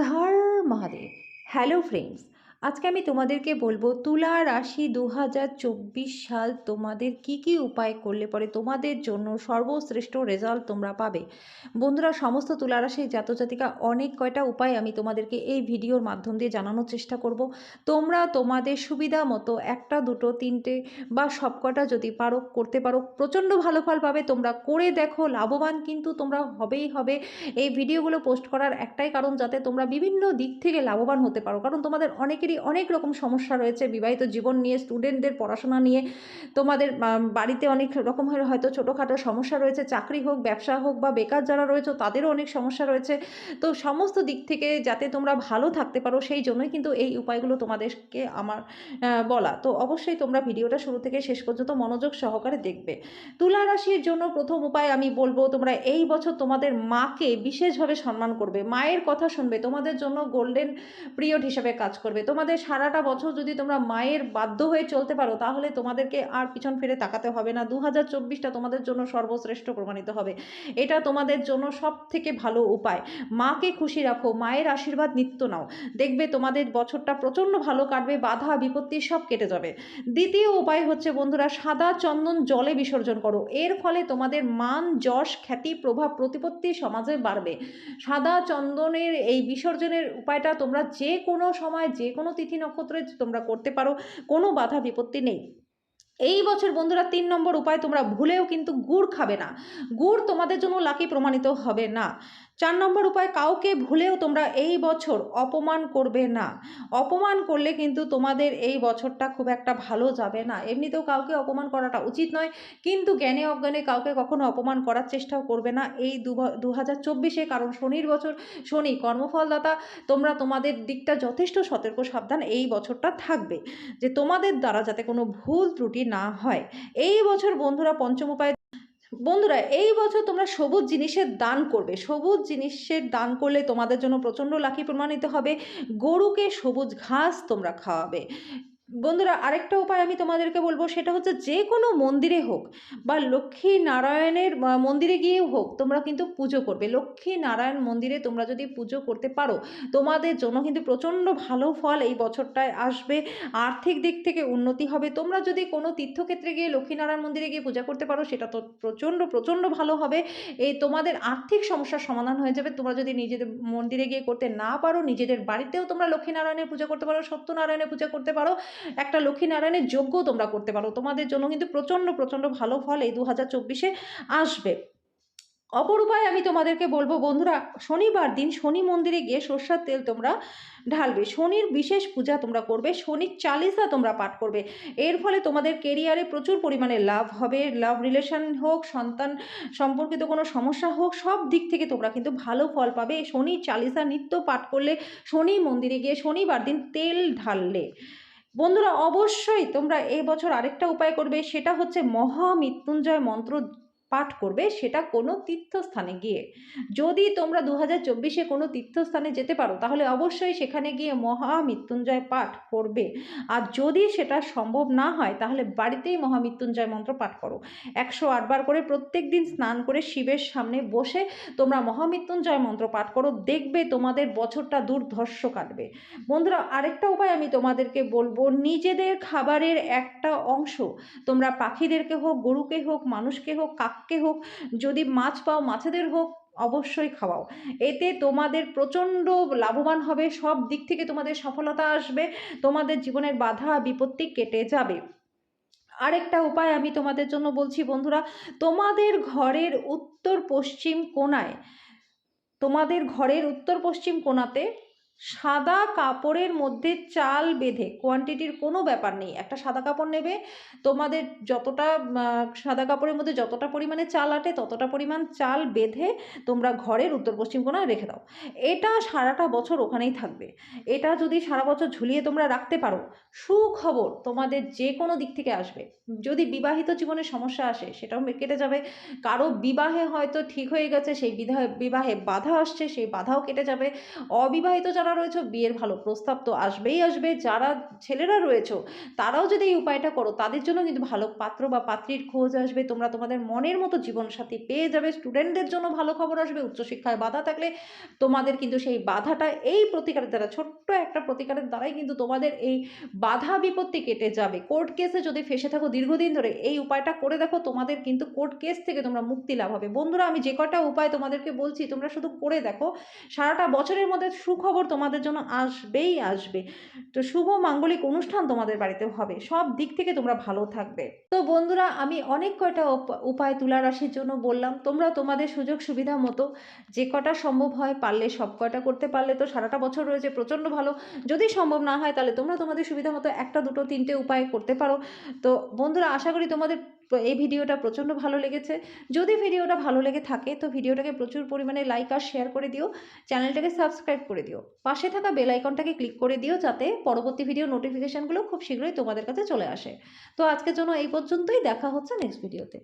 हर Mahadev. Hello friends আজকে আমি তোমাদেরকে বলব, তুলা রাশি দু হাজার চব্বিশ সাল তোমাদের কি কি উপায় করলে পরে তোমাদের জন্য সর্বশ্রেষ্ঠ রেজাল্ট তোমরা পাবে। বন্ধুরা, সমস্ত তুলা রাশি জাতজাতিকা অনেক কয়টা উপায় আমি তোমাদেরকে এই ভিডিওর মাধ্যম দিয়ে জানানোর চেষ্টা করব। তোমরা তোমাদের সুবিধা মতো একটা, দুটো, তিনটে বা সবকটা যদি পারো, করতে পারো, প্রচণ্ড ভালো ফল পাবে। তোমরা করে দেখো, লাভবান কিন্তু তোমরা হবেই হবে। এই ভিডিওগুলো পোস্ট করার একটাই কারণ যাতে তোমরা বিভিন্ন দিক থেকে লাভবান হতে পারো। কারণ তোমাদের অনেকেরই অনেক রকম সমস্যা রয়েছে। বিবাহিত জীবন নিয়ে স্টুডেন্টদের পড়াশোনা নিয়ে, তোমাদের বাড়িতে অনেক রকমের হয়তো ছোটোখাটো সমস্যা রয়েছে। চাকরি হোক, ব্যবসা হোক বা বেকার যারা রয়েছে, তাদেরও অনেক সমস্যা রয়েছে। তো সমস্ত দিক থেকে যাতে তোমরা ভালো থাকতে পারো, সেই জন্যই কিন্তু এই উপায়গুলো তোমাদেরকে আমার বলা। তো অবশ্যই তোমরা ভিডিওটা শুরু থেকে শেষ পর্যন্ত মনোযোগ সহকারে দেখবে। তুলা রাশির জন্য প্রথম উপায় আমি বলব, তোমরা এই বছর তোমাদের মাকে বিশেষভাবে সম্মান করবে। মায়ের কথা শুনবে, তোমাদের জন্য গোল্ডেন পিরিয়ড হিসাবে কাজ করবে। তোমাদের সারাটা বছর যদি তোমরা মায়ের বাধ্য হয়ে চলতে পারো, তাহলে তোমাদেরকে আর পিছন ফিরে তাকাতে হবে না। দু হাজার চব্বিশটা তোমাদের জন্য সর্বশ্রেষ্ঠ প্রমাণিত হবে। এটা তোমাদের জন্য সব থেকে ভালো উপায়। মাকে খুশি রাখো, মায়ের আশীর্বাদ নিত্য নাও। দেখবে তোমাদের বছরটা প্রচণ্ড ভালো কাটবে, বাধা, বিপত্তি সব কেটে যাবে। দ্বিতীয় উপায় হচ্ছে, বন্ধুরা, সাদা চন্দন জলে বিসর্জন করো। এর ফলে তোমাদের মান, যশ, খ্যাতি, প্রভাব, প্রতিপত্তি সমাজে বাড়বে। সাদা চন্দনের এই বিসর্জনের উপায়টা তোমরা যে কোনো সময়, যে কোনো তিথি নক্ষত্রে তোমরা করতে পারো, কোনো বাধা বিপত্তি নেই। এই বছর বন্ধুরা তিন নম্বর উপায় তোমরা ভুলেও কিন্তু গুড় খাবে না। গুড় তোমাদের জন্য লাকি প্রমাণিত হবে না। চার নম্বর উপায়, কাউকে ভুলেও তোমরা এই বছর অপমান করবে না। অপমান করলে কিন্তু তোমাদের এই বছরটা খুব একটা ভালো যাবে না। এমনিতেও কাউকে অপমান করাটা উচিত নয়, কিন্তু জ্ঞানে অজ্ঞানে কাউকে কখনো অপমান করার চেষ্টাও করবে না। এই দু হাজার চব্বিশে, কারণ শনির বছর, শনি কর্মফলদাতা, তোমরা তোমাদের দিকটা যথেষ্ট সতর্ক, সাবধান, এই বছরটা থাকবে। যে তোমাদের দ্বারা যাতে কোনো ভুল ত্রুটি না হয়। এই বছর বন্ধুরা, পঞ্চম উপায় বন্ধুরা, এই বছর তোমরা সবুজ জিনিসের দান করবে। সবুজ জিনিসের দান করলে তোমাদের জন্য প্রচণ্ড লাকি প্রমাণিত হবে। গরুকে সবুজ ঘাস তোমরা খাওয়াবে। বন্ধুরা, আরেকটা উপায় আমি তোমাদেরকে বলব, সেটা হচ্ছে যে কোনো মন্দিরে হোক বা লক্ষ্মী নারায়ণের মন্দিরে গিয়েও হোক, তোমরা কিন্তু পুজো করবে। লক্ষ্মী নারায়ণ মন্দিরে তোমরা যদি পুজো করতে পারো, তোমাদের জন্য কিন্তু প্রচণ্ড ভালো ফল এই বছরটায় আসবে। আর্থিক দিক থেকে উন্নতি হবে। তোমরা যদি কোনো তীর্থক্ষেত্রে গিয়ে লক্ষ্মীনারায়ণ মন্দিরে গিয়ে পূজা করতে পারো, সেটা তো প্রচণ্ড প্রচণ্ড ভালো হবে। এই তোমাদের আর্থিক সমস্যার সমাধান হয়ে যাবে। তোমরা যদি নিজেদের মন্দিরে গিয়ে করতে না পারো, নিজেদের বাড়িতেও তোমরা লক্ষ্মীনারায়ণের পূজা করতে পারো, সত্যনারায়ণের পূজা করতে পারো একটা লক্ষ্মীনারায়ণের যজ্ঞ তোমরা করতে পারো। তোমাদের জন্য কিন্তু প্রচণ্ড প্রচণ্ড ভালো ফল এই দু হাজার চব্বিশে আসবে। অপর উপায় আমি তোমাদেরকে বলব, বন্ধুরা, শনিবার দিন শনি মন্দিরে গিয়ে সর্ষার তেল তোমরা ঢালবে। শনির বিশেষ পূজা তোমরা করবে, শনির চালিসা তোমরা পাঠ করবে। এর ফলে তোমাদের কেরিয়ারে প্রচুর পরিমাণে লাভ হবে। লাভ রিলেশন হোক, সন্তান সম্পর্কিত কোনো সমস্যা হোক, সব দিক থেকে তোমরা কিন্তু ভালো ফল পাবে। শনি চালিসা নিত্য পাঠ করলে শনি মন্দিরে গিয়ে শনিবার দিন তেল ঢাললে। বন্ধুরা অবশ্যই তোমরা এই বছর আরেকটা উপায় করবে সেটা হচ্ছে মহামৃত্যুঞ্জয় মন্ত্র পাঠ করবে সেটা কোনো তীর্থস্থানে গিয়ে। যদি তোমরা দু হাজার চব্বিশে কোনো তীর্থস্থানে যেতে পারো, তাহলে অবশ্যই সেখানে গিয়ে মহামৃত্যুঞ্জয় পাঠ করবে। আর যদি সেটা সম্ভব না হয়, তাহলে বাড়িতেই মহামৃত্যুঞ্জয় মন্ত্র পাঠ করো। একশো আটবার করে প্রত্যেক দিন স্নান করে শিবের সামনে বসে তোমরা মহামৃত্যুঞ্জয় মন্ত্র পাঠ করো, দেখবে তোমাদের বছরটা দুর্ধর্ষ কাটবে। বন্ধুরা, আরেকটা উপায় আমি তোমাদেরকে বলব, নিজেদের খাবারের একটা অংশ তোমরা পাখিদেরকে হোক, গরুকে হোক, মানুষকে হোক কাককে হোক, যদি মাছ পাও, মাছেদের হোক, অবশ্যই খাওয়াও। এতে তোমাদের প্রচণ্ড লাভবান হবে, সব দিক থেকে তোমাদের সফলতা আসবে, তোমাদের জীবনের বাধা, বিপত্তি কেটে যাবে। আরেকটা উপায় আমি তোমাদের জন্য বলছি বন্ধুরা, তোমাদের ঘরের উত্তর পশ্চিম কোনায়, তোমাদের ঘরের উত্তর পশ্চিম কোণাতে সাদা কাপড়ের মধ্যে চাল বেঁধে কোয়ান্টিটির কোনো ব্যাপার নেই। একটা সাদা কাপড় নেবে, তোমাদের যতটা সাদা কাপড়ের মধ্যে যতটা পরিমাণে চাল আটে, ততটা পরিমাণ চাল বেঁধে তোমরা ঘরের উত্তর পশ্চিম কোণায় রেখে দাও। এটা সারাটা বছর ওখানেই থাকবে। এটা যদি সারা বছর ঝুলিয়ে তোমরা রাখতে পারো, সুখবর তোমাদের যে কোনো দিক থেকে আসবে। যদি বিবাহিত জীবনে সমস্যা আসে, সেটাও কেটে যাবে। কারও বিবাহে হয়তো ঠিক হয়ে গেছে, সেই বিবাহে বাধা আসছে, সেই বাধাও কেটে যাবে। অবিবাহিত যারা যারা রয়েছে, বিয়ের ভালো প্রস্তাব তো আসবেই আসবে। যারা ছেলেরা রয়েছে, তারাও যদি এই উপায়টা করো, তাদের জন্য কিন্তু ভালো পাত্র বা পাত্রীর খোঁজ আসবে। তোমরা তোমাদের মনের মতো জীবনসাথী পেয়ে যাবে। স্টুডেন্টদের জন্য ভালো খবর আসবে। উচ্চশিক্ষায় বাধা থাকলে তোমাদের কিন্তু সেই বাধাটা, এই প্রতিকারের দ্বারা, ছোট্ট একটা প্রতিকারের দ্বারাই কিন্তু তোমাদের এই বাধা বিপত্তি কেটে যাবে। কোর্ট কেসে যদি ফেসে থাকো দীর্ঘদিন ধরে, এই উপায়টা করে দেখো, তোমাদের কিন্তু কোর্ট কেস থেকে তোমরা মুক্তি লাভ হবে। বন্ধুরা, আমি যে কটা উপায় তোমাদেরকে বলছি, তোমরা শুধু করে দেখো। সারাটা বছরের মধ্যে সুখবর তোমাদের জন্য আসবেই আসবে। তো শুভ মাঙ্গলিক অনুষ্ঠান তোমাদের বাড়িতে হবে। সব দিক থেকে তোমরা ভালো থাকবে। তো বন্ধুরা, আমি অনেক কয়টা উপ- উপায় তুলা রাশির জন্য বললাম। তোমরা তোমাদের সুযোগ সুবিধা মতো যে কটা সম্ভব হয় পারলে সব কয়টা করতে পারলে তো সারাটা বছর রয়েছে, প্রচণ্ড ভালো। যদি সম্ভব না হয় তাহলে তোমরা তোমাদের সুবিধা মতো একটা, দুটো, তিনটে উপায় করতে পারো। তো বন্ধুরা, আশা করি তোমাদের এই ভিডিওটা প্রচণ্ড ভালো লেগেছে। যদি ভিডিওটা ভালো লেগে থাকে, তো ভিডিওটাকে প্রচুর পরিমাণে লাইক আর শেয়ার করে দিও। চ্যানেলটাকে সাবস্ক্রাইব করে দিও। পাশে থাকা বেল আইকনটাকে ক্লিক করে দিও যাতে পরবর্তী ভিডিও নোটিফিকেশানগুলো খুব শীঘ্রই তোমাদের কাছে চলে আসে। তো আজকের জন্য এই পর্যন্তই। দেখা হচ্ছে নেক্সট ভিডিওতে